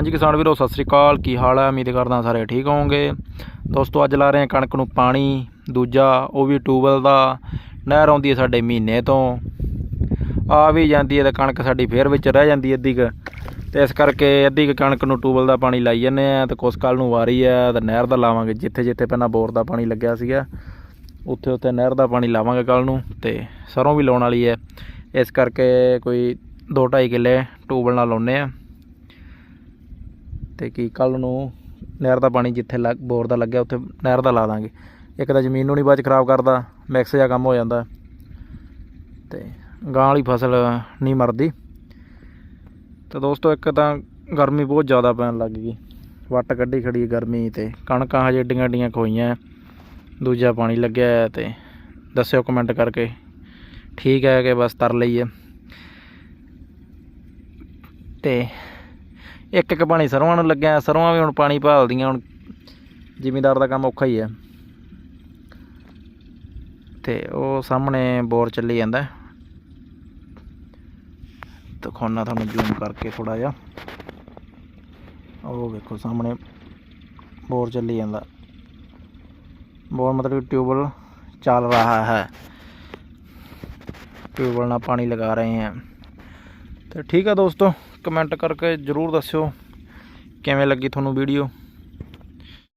ਹਾਂਜੀ ਕਿਸਾਨ ਵੀਰੋ, ਸਤਿ ਸ੍ਰੀ ਅਕਾਲ। ਕੀ ਹਾਲ ਹੈ? ਉਮੀਦ ਕਰਦਾ ਸਾਰੇ ਠੀਕ ਹੋਵੋਗੇ। ਦੋਸਤੋ, ਅੱਜ ਲਾ ਰਹੇ ਹਾਂ ਕਣਕ ਨੂੰ ਪਾਣੀ। ਦੂਜਾ, ਉਹ ਵੀ ਟੂਬਲ ਦਾ। ਨਹਿਰ ਆਉਂਦੀ ਹੈ ਸਾਡੇ ਮਹੀਨੇ ਤੋਂ। ਆ ਵੀ ਜਾਂਦੀ ਹੈ ਤਾਂ ਕਣਕ ਸਾਡੀ ਫੇਰ ਵਿੱਚ ਰਹਿ ਜਾਂਦੀ ਹੈ ਅੱਧੀ ਕੁ। ਤੇ ਇਸ ਕਰਕੇ ਅੱਧੀ ਕੁ ਕਣਕ ਨੂੰ ਟੂਬਲ ਦਾ ਪਾਣੀ ਲਾਈ ਜਾਂਦੇ ਆ ਤੇ ਕੁਛ ਕੱਲ ਨੂੰ ਵਾਰੀ ਹੈ ਤਾਂ ਨਹਿਰ ਦਾ ਲਾਵਾਂਗੇ। ਜਿੱਥੇ ਜਿੱਥੇ ਪਹਿਲਾਂ ਬੋਰ ਦਾ ਪਾਣੀ ਲੱਗਿਆ ਸੀਗਾ, ਉੱਥੇ ਉੱਥੇ ਨਹਿਰ ਦਾ ਪਾਣੀ ਲਾਵਾਂਗੇ ਕੱਲ ਨੂੰ ਤੇ ਸਰੋਂ ਵੀ ਲਾਉਣ ਵਾਲੀ ਹੈ। ਇਸ ਕਰਕੇ ਕੋਈ 2.5 ਕਿੱਲੇ ਟੂਬਲ ਨਾਲ ਲਾਉਨੇ ਆ ਤੇ ਕੀ ਕੱਲ ਨੂੰ ਨਹਿਰ ਦਾ ਪਾਣੀ ਜਿੱਥੇ ਲੱਗ, ਬੋਰ ਦਾ ਲੱਗਿਆ ਉੱਥੇ ਨਹਿਰ ਦਾ ਲਾ ਦਾਂਗੇ। ਇੱਕ ਤਾਂ ਜ਼ਮੀਨ ਨੂੰ ਨਹੀਂ ਬਾਅਦ 'ਚ ਖਰਾਬ ਕਰਦਾ, ਮਿਕਸ ਜਿਹਾ ਕੰਮ ਹੋ ਜਾਂਦਾ ਤੇ ਗਾਂ ਵਾਲੀ ਫਸਲ ਨਹੀਂ ਮਰਦੀ। ਤੇ ਦੋਸਤੋ, ਇੱਕ ਤਾਂ ਗਰਮੀ ਬਹੁਤ ਜ਼ਿਆਦਾ ਪੈਣ ਲੱਗ ਗਈ। ਵੱਟ ਕੱਢੀ ਖੜੀ ਗਰਮੀ ਤੇ। ਕਣਕਾਂ ਹਜੇ ਏਡੀਆਂ ਏਡੀਆਂ ਖੋਈਆਂ। ਦੂਜਾ ਪਾਣੀ ਲੱਗਿਆ ਹੈ ਤੇ ਦੱਸਿਓ ਕਮੈਂਟ ਕਰਕੇ। ਠੀਕ ਹੈ ਕਿ ਬਸ ਤਰ ਲਈਏ। ਤੇ ਇੱਕ ਇੱਕ ਪਾਣੀ ਸਰੋਂ ਨੂੰ ਲੱਗਿਆ, ਸਰੋਂ ਵੀ ਹੁਣ ਪਾਣੀ ਭਾਲਦੀਆਂ ਹੁਣ। ਜ਼ਿਮੀਂਦਾਰ ਦਾ ਕੰਮ ਔਖਾ ਹੀ ਹੈ। ਤੇ ਉਹ ਸਾਹਮਣੇ ਬੋਰ ਚੱਲੀ ਜਾਂਦਾ। ਦਿਖਾਉਣਾ ਤੁਹਾਨੂੰ ਜ਼ੂਮ ਕਰਕੇ ਥੋੜਾ ਜਿਹਾ। ਉਹ ਵੇਖੋ ਸਾਹਮਣੇ ਬੋਰ ਚੱਲੀ ਜਾਂਦਾ। ਬੋਰ ਮਤਲਬ ਟਿਊਬਲ ਚੱਲ ਰਹਾ ਹੈ। ਟਿਊਬਲ ਨਾਲ ਪਾਣੀ ਲਗਾ ਰਹੇ ਹਾਂ। ਤੇ ਠੀਕ ਆ ਦੋਸਤੋ ਕਮੈਂਟ ਕਰਕੇ ਜਰੂਰ ਦੱਸਿਓ ਕਿਵੇਂ ਲੱਗੀ ਤੁਹਾਨੂੰ ਵੀਡੀਓ